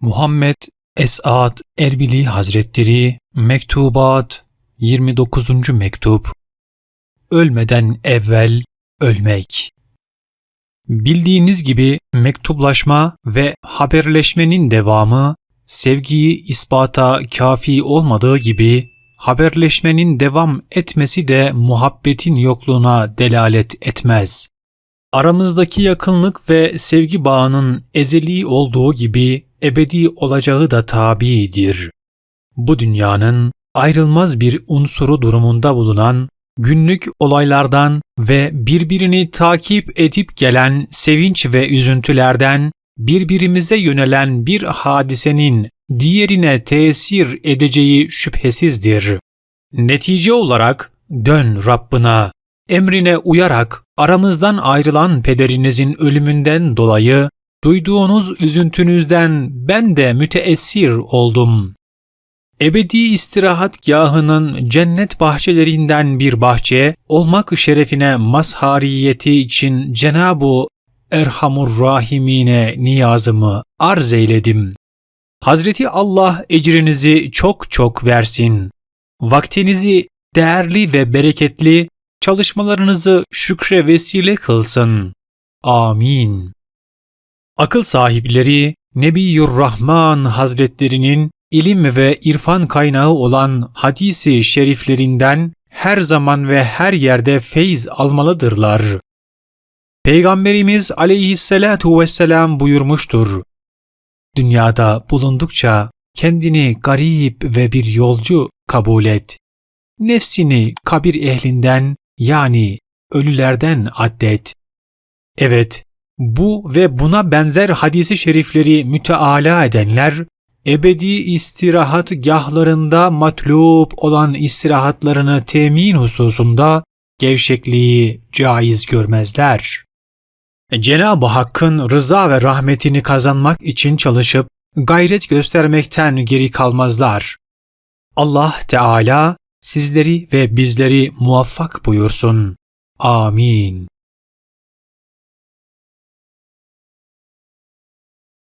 Muhammed Esat Erbili Hazretleri Mektubat 29. Mektup Ölmeden evvel ölmek Bildiğiniz gibi mektuplaşma ve haberleşmenin devamı sevgiyi ispata kafi olmadığı gibi haberleşmenin devam etmesi de muhabbetin yokluğuna delalet etmez. Aramızdaki yakınlık ve sevgi bağının ezeli olduğu gibi ebedi olacağı da tabidir. Bu dünyanın ayrılmaz bir unsuru durumunda bulunan günlük olaylardan ve birbirini takip edip gelen sevinç ve üzüntülerden birbirimize yönelen bir hadisenin diğerine tesir edeceği şüphesizdir. Netice olarak dön Rabbına, emrine uyarak aramızdan ayrılan pederinizin ölümünden dolayı duyduğunuz üzüntünüzden ben de müteessir oldum. Ebedi istirahatgahının cennet bahçelerinden bir bahçe olmak şerefine mazhariyeti için Cenab-ı Erhamur Rahimine niyazımı arz eyledim. Hazreti Allah ecrinizi çok çok versin. Vaktinizi değerli ve bereketli, çalışmalarınızı şükre vesile kılsın. Amin. Akıl sahipleri Nebiyyur Rahman Hazretlerinin ilim ve irfan kaynağı olan hadisi şeriflerinden her zaman ve her yerde feyz almalıdırlar. Peygamberimiz aleyhissalatu vesselam buyurmuştur. Dünyada bulundukça kendini garip ve bir yolcu kabul et. Nefsini kabir ehlinden yani ölülerden addet. Evet, bu ve buna benzer hadisi şerifleri müteala edenler, ebedi istirahat gahlarında matlub olan istirahatlarını temin hususunda gevşekliği caiz görmezler. Cenab-ı Hakk'ın rıza ve rahmetini kazanmak için çalışıp gayret göstermekten geri kalmazlar. Allah Teala sizleri ve bizleri muvaffak buyursun. Amin.